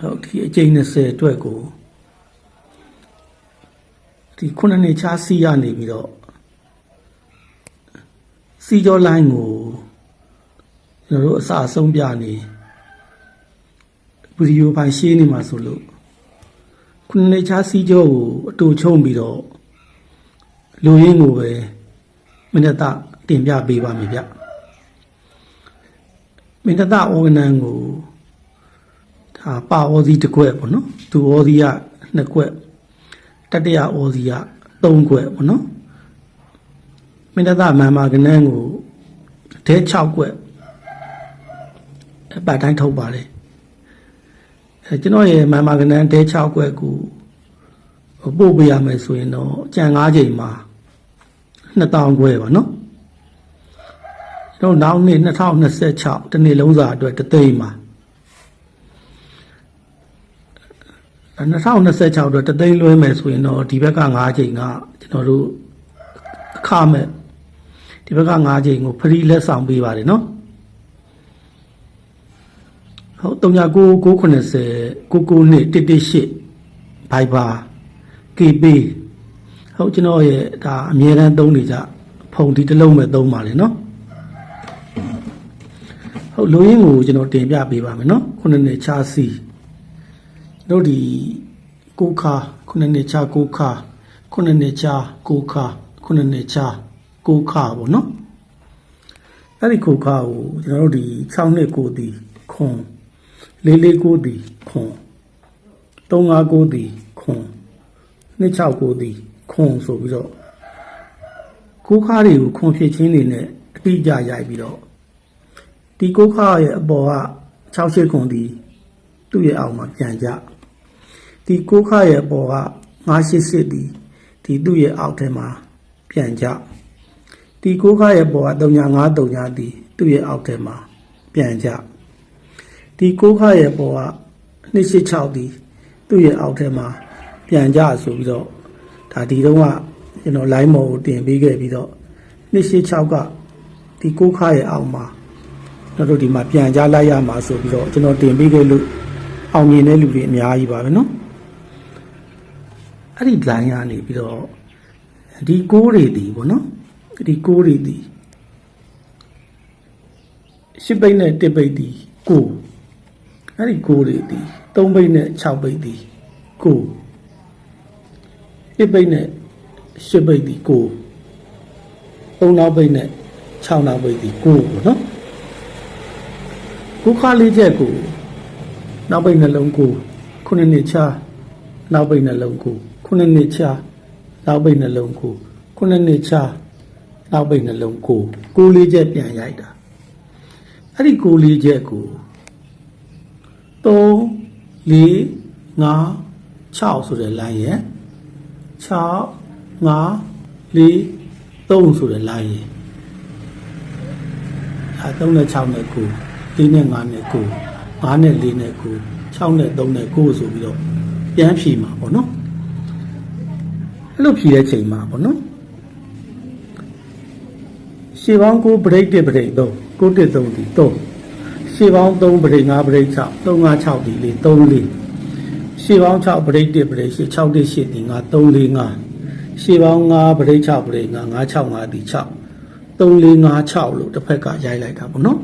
ဟုတ်ဒီအကျိန်20အတွက်ကိုဒီခုနှစ်နှစ်ချားစီရနေပြီးတော့စီကြောလိုင်းကိုကျွန်တော်တို့အစအဆုံးပြနေဗီဒီယိုပိုင်းရှင်းနေမှာဆိုလို့ခုနှစ်နှစ်ချားစီကြောကိုအတူချုံပြီးတော့လူရင်းကိုပဲမင်းတတင်ပြပေးပါမယ်ဗျမင်းတဩဝနံကို ဒါပါဩစီတစ်ခွက်ပေါ့နော်သူဩစီကနှစ်ခွက်တတရဩစီကသုံးခွက်ပေါ့နော်မင်းတသမန်မာကနန်းကိုတဲ6ခွက်အပတ်တိုင်းထုတ်ပါလေအဲကျွန်တော်ရဲ့မန်မာကနန်းတဲ6ခွက်ကိုပို့ပေးရမယ်ဆိုရင်တော့ကြံ9ချိန်မှာ2000ခွဲပါနော်ကျွန်တော်နောက်နေ့2026တနေ့လုံးစာအတွက်တသိန်းပါ 2026အတွက်တသိန်းလွှဲမယ်ဆိုရင်တော့ဒီဘက်က9ချိန်ကကျွန်တော်တို့အခမဲ့ဒီဘက်က9ချိန်ကိုဖရီလက်ဆောင်ပေးပါတယ်နော်ဟုတ်39 990 99နှစ်118ဘိုင်ဘာ KB ဟုတ်ကျွန်တော်ရဲ့ဒါအမြဲတမ်းသုံးနေကြဖုန်ဒီတစ်လုံးပဲသုံးပါလေနော်ဟုတ်လိုရင်းကိုကျွန်တော်တင်ပြပေးပါမယ်နော်ခုနှစ်နှစ်ချာစီ တို့ဒီကိုခါခုနှစ်နှစ်ချာကိုခါခုနှစ်နှစ်ချာကိုခါခုနှစ်နှစ်ချာကိုခါပေါ့နော်အဲ့ဒီကိုခါကိုကျွန်တော်တို့ဒီ6နှစ်ကိုတီခွန်လေးလေးကိုတီခွန်3 5ကိုတီခွန်နှစ်6ကိုတီခွန်ဆိုပြီးတော့ကိုခါတွေကိုခွန်ဖြစ်ချင်းနေနဲ့အတိအကျရိုက်ပြီးတော့ဒီကိုခါရဲ့အပေါ်က6ရှိခွန်တီသူ့ရဲ့အောက်မှာပြန်ကြ ဒီကိုခါရဲ့အပေါ်က988တီဒီသူ့ရဲ့အောက်ထဲမှာပြန်ကြဒီကိုခါရဲ့ပေါ်က3939တီသူ့ရဲ့အောက်ထဲမှာပြန်ကြဒီကိုခါရဲ့ပေါ်က286တီသူ့ရဲ့အောက်ထဲမှာပြန်ကြဆိုပြီးတော့ဒါဒီတော့ကကျွန်တော် line မော်ကိုတင်ပေးခဲ့ပြီးတော့286ကဒီကိုခါရဲ့အောက်မှာကျွန်တော်တို့ဒီမှာပြန်ကြလိုက်ရမှာဆိုပြီးတော့ကျွန်တော်တင်ပေးခဲ့လို့အောင်မြင်တဲ့လူတွေအများကြီးပါပဲเนาะ အဲ့ဒီ line ကနေပြီးတော့ဒီကိုးတွေတည်ပေါ့နော်ဒီကိုးတွေတည်ရှစ်ပိတ်နဲ့တစ်ပိတ်တည်ကိုအဲ့ဒီကိုးတွေတည်သုံးပိတ်နဲ့6ပိတ်တည်ကိုတစ်ပိတ်နဲ့ရှစ်ပိတ်တည်ကိုသုံးနောက်ပိတ်နဲ့6နောက်ပိတ်တည်ကိုပေါ့နော်ကိုခါလေးချက်ကိုနောက်ပိတ်နှလုံးကိုခုနှစ်နှစ်ချာနောက်ပိတ်နှလုံးကို ခုနှစ်နှစ်ချာနောက်ပိတ်နှလုံးကိုခုနှစ်နှစ်ချာနောက်ပိတ်နှလုံးကိုကိုလေးချက်ပြန်ရိုက်တာအဲ့ဒီကိုလေးချက်ကို3 4 5 6ဆိုတဲ့ line ရဲ့6 5 4 3ဆိုတဲ့ line ရဲ့အဲ3နဲ့6နဲ့9 4နဲ့5နဲ့9 5နဲ့4နဲ့9 6နဲ့3နဲ့9ဆိုပြီးတော့ပြန်ဖြေမှာပေါ့နော် အဲ့လိုဖြေတဲ့ချိန်မှာပေါ့နော်ရှေးပေါင်း9 break 1 break 3 9 1 3ဒီ3ရှေးပေါင်း3 break 5 break 6 3 5 6ဒီလေ3 4ရှေးပေါင်း6 break 1 break 8 6 1 8ဒီ5 3 4 5ရှေးပေါင်း5 break 6 break 5 5 6 5ဒီ6 3 4 5 6လို့တစ်ဖက်ကရိုက်လိုက်တာပေါ့နော်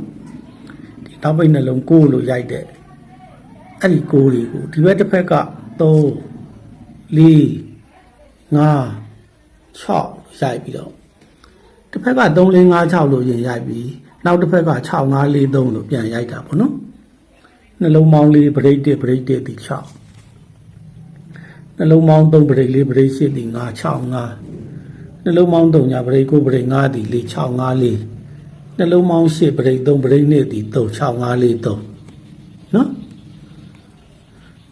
ဒီနောက်ပိတ်နှလုံး9လို့ရိုက်တဲ့အဲ့ဒီ9လေးကိုဒီဘက်တစ်ဖက်က3 4 5 6ရိုက်ပြီးတော့တစ်ဖက်က3 4 5 6လို့ရင်ရိုက်ပြီးနောက်တစ်ဖက်က6 5 4 3လို့ပြန်ရိုက်တာပေါ့နော်နှလုံးပေါင်းလေး break 1 break 1ဒီ6နှလုံးပေါင်း3 break 4 break 8ဒီ5 6 5နှလုံးပေါင်း3ညာ break 9 break 5ဒီ4 6 5 4နှလုံးပေါင်း8 break 3 break 2ဒီ3 6 5 4 3နော်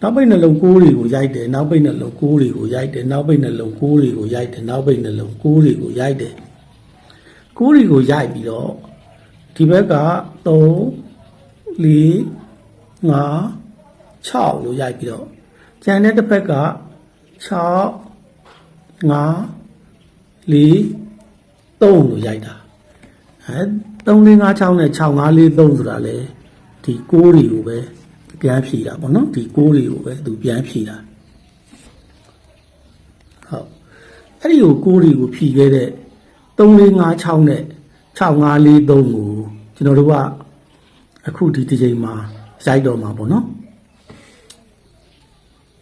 နောက်ပိတ်နှလုံးကိုးတွေကိုရိုက်တယ်နောက်ပိတ်နှလုံးကိုးတွေကိုရိုက်တယ်နောက်ပိတ်နှလုံးကိုးတွေကိုရိုက်တယ်နောက်ပိတ်နှလုံးကိုးတွေကိုရိုက်တယ်ကိုးတွေကိုရိုက်ပြီးတော့ဒီဘက်က3 4 5 6လို့ရိုက်ပြီးတော့ကျန်တဲ့တစ်ဖက်က6 5 4 3လို့ရိုက်တာအဲ3 4 5 6နဲ့6 5 4 3ဆိုတာလေဒီ6တွေကိုပဲ ပြန်ဖြည့်တာပေါ့နော်ဒီကိုးတွေကိုပဲသူပြန်ဖြည့်တာဟုတ်အဲ့ဒီကိုကိုးတွေကိုဖြည့်ခဲ့တဲ့3456နဲ့6543ကိုကျွန်တော်တို့ကအခုဒီတစ်ချိန်မှာရိုက်တော့မှာပေါ့နော်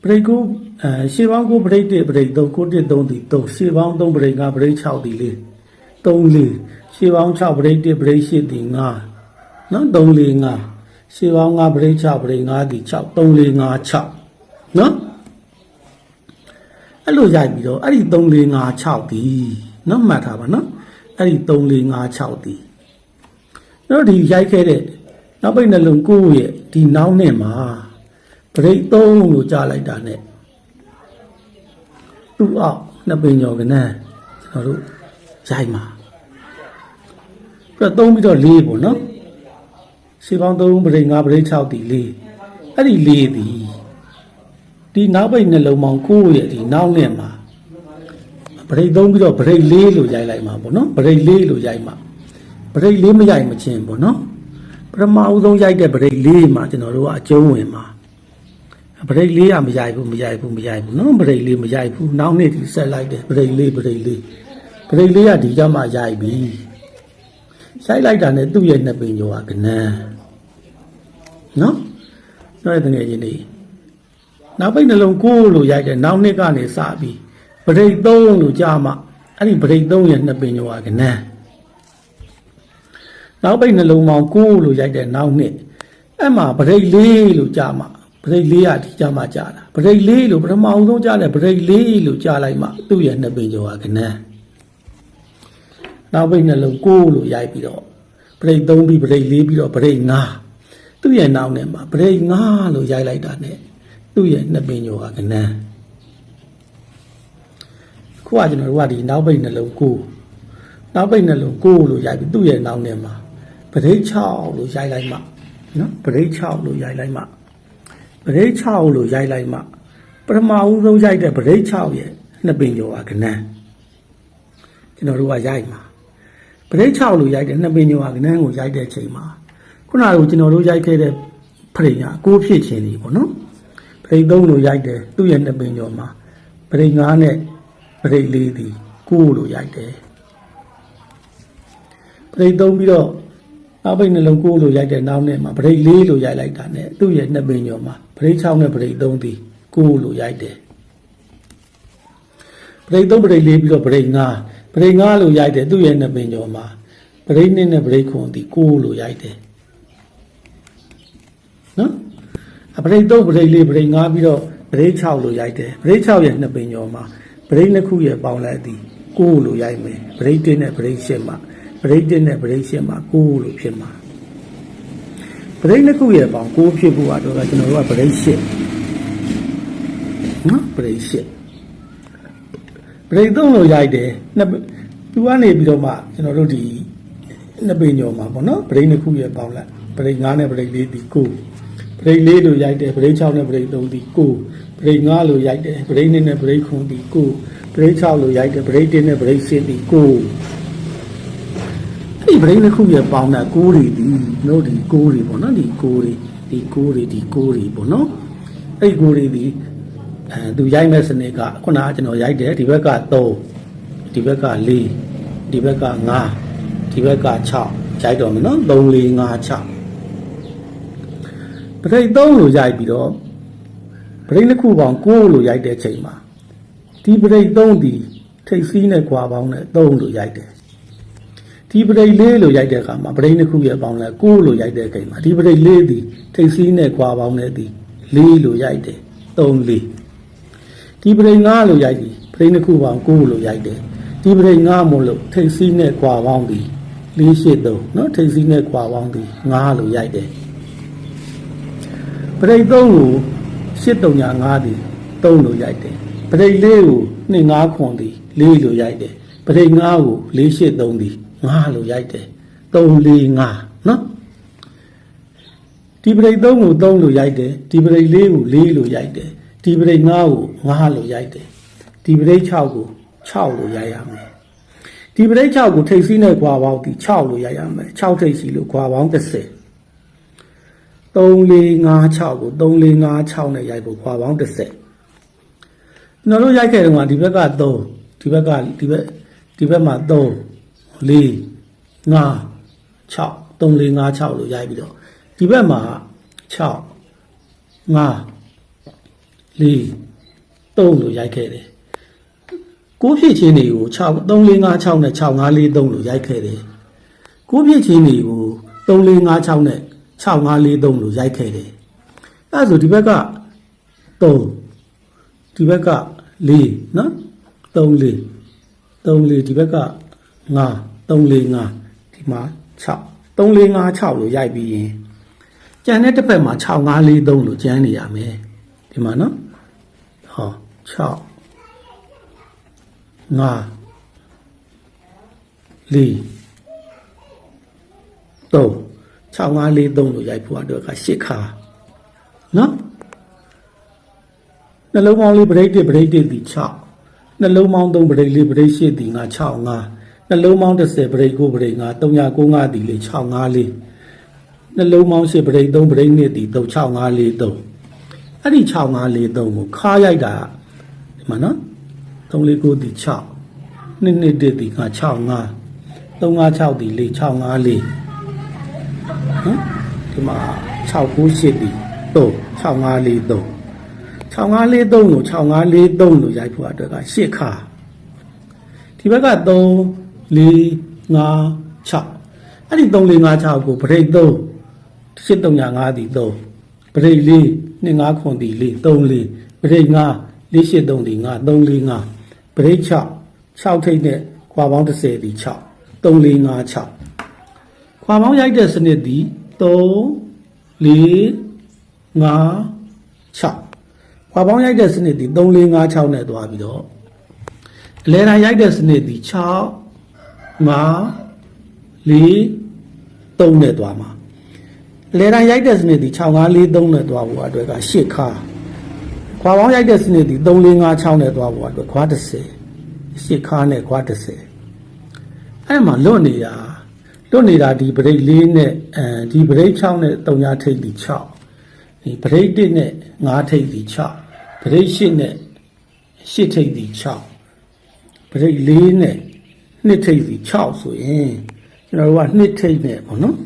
ပရိတ်ကိုအဲရှေးပေါင်းကိုပရိတ်1ပရိတ်3ကို1 3ဒီ3ရှေးပေါင်း3ပရိတ်5ပရိတ်6ဒီလေး3လေးရှေးပေါင်း6ပရိတ်1ပရိတ်8ဒီ5နော်3လေး5 ရှေးပေါင်း5ပရိတ်6ပရိတ်5ဒီ6 3လေး5 6နော်အဲ့လိုရိုက်ပြီးတော့အဲ့ဒီ3လေး5 6ဒီနော်မှတ်ထားပါနော်အဲ့ဒီ3လေး5 6ဒီတို့ဒီရိုက်ခဲ့တဲ့နောက်ပိတ်နှလုံးကိုရဲ့ဒီနောက်နဲ့မှာပရိတ်သုံးလို့ကြားလိုက်တာနဲ့သူ့အောက်နှစ်ပင်ကျော်ကနန်းကျွန်တော်တို့ရိုက်မှာပြီးတော့သုံးပြီးတော့လေးပေါ့နော် စီပေါင်းသုံးပရိတ်ငါးပရိတ်6တီလေးအဲ့ဒီလေးဒီဒီနောက်ပိတ်နှလုံးပေါင်းကိုရဲ့ဒီနောက်နဲ့မှာပရိတ်သုံးပြီးတော့ပရိတ်လေးလို့ရိုက်လိုက်မှာပေါ့နော်ပရိတ်လေးလို့ရိုက်မှာပရိတ်လေးမရိုက်မချင်းပေါ့နော်ပထမအဦးဆုံးရိုက်တဲ့ပရိတ်လေးမှာကျွန်တော်တို့ကအကျုံးဝင်မှာဘရိတ်လေးကမရိုက်ဘူးမရိုက်ဘူးမရိုက်ဘူးနော်ဘရိတ်လေးမရိုက်ဘူးနောက်နေ့ဒီဆက်လိုက်တယ်ဘရိတ်လေးဘရိတ်လေးဘရိတ်လေးကဒီကြမှာရိုက်ပြီ ရိုက်လိုက်တာနဲ့သူ့ရဲ့နှစ်ပင်ကျော်ကကနန်းနော်တော့တဲ့ငယ်ချင်းလေးနောက်ပိတ်နှလုံးကိုလို့ရိုက်တယ်နောက်နှစ်ကနေစပြီးဘရိတ်သုံးလို့ကြာမှအဲ့ဒီဘရိတ်သုံးရဲ့နှစ်ပင်ကျော်ကကနန်းနောက်ပိတ်နှလုံးပေါင်းကိုလို့ရိုက်တဲ့နောက်နှစ်အဲ့မှာဗရိတ်လေးလို့ကြာမှဗရိတ်လေးကဒီကြာမှကြာတာဗရိတ်လေးလို့ပထမအောင်ဆုံးကြာတဲ့ဗရိတ်လေးလို့ကြာလိုက်မှသူ့ရဲ့နှစ်ပင်ကျော်ကကနန်း နောက်ပိတ်နှလုံးကိုလို့ရိုက်ပြီးတော့ဗရိတ်သုံးပြီးဗရိတ်လေးပြီးတော့ဗရိတ်ငါသူ့ရဲ့နောက်နဲ့မှာဗရိတ်ငါလို့ရိုက်လိုက်တာနဲ့သူ့ရဲ့နှစ်ပင်ကျော်ကကနန်းခုကကျွန်တော်တို့ကဒီနောက်ပိတ်နှလုံးကိုနောက်ပိတ်နှလုံးကိုလို့ရိုက်ပြီးသူ့ရဲ့နောက်နဲ့မှာဗရိတ်6လို့ရိုက်လိုက်မှနော်ဗရိတ်6လို့ရိုက်လိုက်မှပရိတ်6လို့ရိုက်လိုက်မှပထမဦးဆုံးရိုက်တဲ့ပရိတ်6ရဲ့နှစ်ပင်ကျော်ကကနန်းကျွန်တော်တို့ကရိုက်မှာ ပရိတ်6လို့ရိုက်တဲ့နှစ်ပင်ကျော်ကကနန်းကိုရိုက်တဲ့ချိန်မှာခုနကကျွန်တော်တို့ရိုက်ခဲ့တဲ့ပရိတ်ကကိုးဖြစ်ခြင်းဒီပေါ့နော်ပရိတ်3လို့ရိုက်တယ်သူ့ရဲ့နှစ်ပင်ကျော်မှာပရိတ်9နဲ့ပရိတ်4ဒီကိုးလို့ရိုက်တယ်ပရိတ်3ပြီးတော့နောက်ပိတ်နှလုံးကိုးလို့ရိုက်တဲ့နောက်နဲ့မှာဗရိတ်လေးလို့ရိုက်လိုက်တာနဲ့သူ့ရဲ့နှစ်ပင်ကျော်မှာဗရိတ်6နဲ့ဗရိတ်3ဒီကိုးလို့ရိုက်တယ်ဗရိတ်3ဗရိတ်4ပြီးတော့ဗရိတ်5 ဗရိတ်5လို့ရိုက်တယ်သူ့ရဲ့နှစ်ပင်ကျော်မှာဗရိတ်2နဲ့ဗရိတ်9ဒီကိုးလို့ရိုက်တယ်နော်အဗရိတ်3ဗရိတ်4ဗရိတ်5ပြီးတော့ဗရိတ်6လို့ရိုက်တယ်ဗရိတ်6ရဲ့နှစ်ပင်ကျော်မှာဗရိတ်နှစ်ခုရဲ့ပေါင်းလိုက်သည်ကိုးလို့ရိုက်မယ်ဗရိတ်1နဲ့ဗရိတ်8မှာဗရိတ်1နဲ့ဗရိတ်8မှာ9လို့ဖြစ်မှာဗရိတ်နှစ်ခုရဲ့ပေါင်း9ဖြစ်ဖို့ကတော့ကျွန်တော်တို့ကဗရိတ်8နော်ဗရိတ်8 ဗရိတ်3လို့ရိုက်တယ်နှစ်သူကနေပြီးတော့မှကျွန်တော်တို့ဒီနှစ်ပင်ညော်မှာပေါ့နော်ဗရိတ်နှစ်ခုရဲ့ပေါင်းလိုက်ဗရိတ်9နဲ့ဗရိတ်4ဒီ9ဗရိတ်4လို့ရိုက်တယ်ဗရိတ်6နဲ့ဗရိတ်3ဒီ9ဗရိတ်5လို့ရိုက်တယ်ဗရိတ်2နဲ့ဗရိတ်9ဒီ9ဗရိတ်6လို့ရိုက်တယ်ဗရိတ်1နဲ့ဗရိတ်10ဒီ9အဲ့ဒီဗရိန်းတစ်ခုရဲ့ပေါင်းတာကိုးတွေဒီတို့ဒီကိုးတွေပေါ့နော်ဒီကိုးတွေဒီကိုးတွေဒီကိုးတွေပေါ့နော်အဲ့ဒီကိုးတွေဒီ အဲသူရိုက်မဲ့စနစ်ကခုနကကျွန်တော်ရိုက်တယ်ဒီဘက်က3ဒီဘက်က4ဒီဘက်က5ဒီဘက်က6ရိုက်တော့မယ်နော်3 4 5 6ပရိတ်3လို့ရိုက်ပြီးတော့ပရိတ်တစ်ခုပေါင်း9လို့ရိုက်တဲ့ချိန်မှာဒီပရိတ်3ဒီထိတ်စီးနဲ့ကွာပေါင်းနဲ့3လို့ရိုက်တယ်ဒီပရိတ်လေးလို့ရိုက်တဲ့အခါမှာပရိတ်နှစ်ခုရဲ့ပေါင်းလဲကိုလို့ရိုက်တဲ့အခါမှာဒီပရိတ်လေးဒီထိတ်စီးနဲ့ခွာပေါင်းနဲ့ဒီလေးလို့ရိုက်တယ်၃လေး ဒီပရိငါလို့ရိုက်သည်ပရိနှစ်ခုပေါင်းကိုးလို့ရိုက်တယ်ဒီပရိငါမို့လို့ထိတ်စီးနဲ့ကွာပေါင်းသည်လေးရှိသုံးနော်ထိတ်စီးနဲ့ကွာပေါင်းသည်ငါလို့ရိုက်တယ်ပရိသုံးကိုရှစ်တုံညာငါးသည်သုံးလို့ရိုက်တယ်ပရိလေးကိုနှစ်ငါးခွန်သည်လေးလို့ရိုက်တယ်ပရိငါးကိုလေးရှိသုံးသည်ငါလို့ရိုက်တယ်သုံးလေးငါနော်ဒီပရိသုံးကိုသုံးလို့ရိုက်တယ်ဒီပရိလေးကိုလေးလို့ရိုက်တယ် ဒီပရိတ်5ကို5လို့ရိုက်တယ်ဒီပရိတ်6ကို6လို့ရိုက်ရမယ်ဒီပရိတ်6ကိုထိပ်စီးနဲ့ခွာပေါင်းဒီ6လို့ရိုက်ရမယ်6ထိပ်စီလို့ခွာပေါင်း30 3456ကို3456နဲ့ရိုက်ဖို့ခွာပေါင်း30ကျွန်တော်တို့ရိုက်ခဲ့တုန်းကဒီဘက်က3ဒီဘက်ကဒီဘက်ဒီဘက်မှာ3 4 5 6 3456လို့ရိုက်ပြီးတော့ဒီဘက်မှာ6 5 4 3လို့ရိုက်ခဲ့တယ်ကိုးဖြစ်ချင်းတွေကို6 3456နဲ့6543လို့ရိုက်ခဲ့တယ်ကိုးဖြစ်ချင်းတွေကို3456နဲ့6543လို့ရိုက်ခဲ့တယ်အဲဒါဆိုဒီဘက်က3ဒီဘက်က4နော်3 4 3 4ဒီဘက်က5 3 4 5ဒီမှာ6 3 4 5 6လို့ရိုက်ပြီးရင်ကြံတဲ့တစ်ဖက်မှာ6 5 4 3လို့ကျန်းနေရမယ် ဒီမှာနော်ဟော6 5 4 3 6 5 4 3လို့ရိုက်ဖို့အတွက်က8ခါနော်နှလုံးပေါင်းလေးပရိတ်တစ်ပရိတ်တစ်ဒီ6နှလုံးပေါင်း3ပရိတ်လေးပရိတ်8ဒီငါ6 5နှလုံးပေါင်း10ပရိတ်9ပရိတ်5 395ဒီလေး6 5လေးနှလုံးပေါင်း10ပရိတ်3ပရိတ်2ဒီ3 6 5 4 3 အဲ့ဒီ6 5 4 3ကိုခါရိုက်တာဒီမှာနော်3 4 9ဒီ6နှစ်နှစ်တစ်ဒီငါ6 5 356ဒီ4 6 5 4နော်ဒီမှာ6 9 8ဒီ3 6 5 4 3 6543ကို6543လို့ရိုက်ဖို့အတွက်က8ခါဒီဘက်က3 4 5 6အဲ့ဒီ3 4 5 6ကိုဗရိတ်3 8305ဒီ3ဗရိတ် 4 25ခွန်ဒီ4 3 4ဗရိတ်5 483ဒီ5 3 4 5ဗရိတ်6 6ထိပ်နဲ့ခွာပေါင်း30ဒီ6 3 4 5 6ခွာပေါင်းရိုက်တဲ့စနစ်ဒီ3 4 5 6ခွာပေါင်းရိုက်တဲ့စနစ်ဒီ3 4 5 6နဲ့သွားပြီးတော့အလဲတိုင်းရိုက်တဲ့စနစ်ဒီ6 5 4 3နဲ့သွားမှာအ လဲတိုင်းရိုက်တဲ့စနစ်ဒီ6 5 4 3နဲ့သွားဖို့အတွက်က8ခါခွာပေါင်းရိုက်တဲ့စနစ်ဒီ3 4 5 6နဲ့သွားဖို့အတွက်ခွာ30 8ခါနဲ့ခွာ30အဲ့မှာလွတ်နေတာလွတ်နေတာဒီဗရိတ်4နဲ့အဲဒီဗရိတ်6နဲ့3ညထိပ်ဒီ6ဒီဗရိတ်1နဲ့5ထိပ်ဒီ6ဗရိတ်8နဲ့8ထိပ်ဒီ6ဗရိတ်4နဲ့2ထိပ်ဒီ6ဆိုရင်ကျွန်တော်တို့က2ထိပ်နဲ့ပေါ့နော်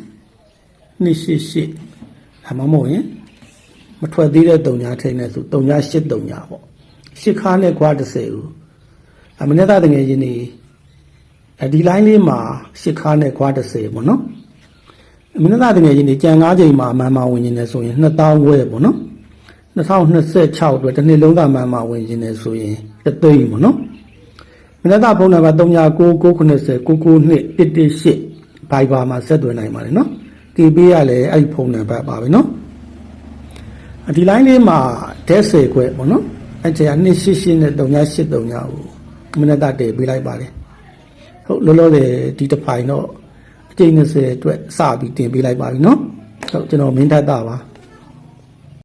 288ဒါမှမဟုတ်ရင်မထွက်သေးတဲ့3ညထိပ်နဲ့ဆို3ည8 3ညပေါ့8ခါနဲ့ခွာ30ဦးအမနေ့ကတကယ်ရင်းနေအဲဒီ line လေးမှာ8ခါနဲ့ခွာ30ပေါ့နော်အမနေ့ကတကယ်ရင်းနေကြံ9ချိန်မှာအမှန်မှဝင်နေတယ်ဆိုရင်2000ဝဲပေါ့နော်2026အတွက်တစ်နှစ်လုံးကမှန်မှဝင်နေတယ်ဆိုရင်တသိန်းပေါ့နော်မနေ့ကဖုန်းနံပါတ်399990 992 118ဘိုင်ဘာမှာဆက်သွယ်နိုင်ပါတယ်နော် တီးပေးရလဲအဲ့ဒီဖုန်းနံပါတ်ပါပဲနော်အဒီ line လေးမှာဒက်10ခွဲပေါ့နော်အဲ့ကျန်288နဲ့383ကိုမနေ့ကတည်ပေးလိုက်ပါတယ်ဟုတ်လောလောဆယ်ဒီတစ်ဖိုင်တော့အကျိန်20အတွက်စပြီးတင်ပေးလိုက်ပါပြီနော်ဟုတ်ကျွန်တော်မင်းထက်တာပါ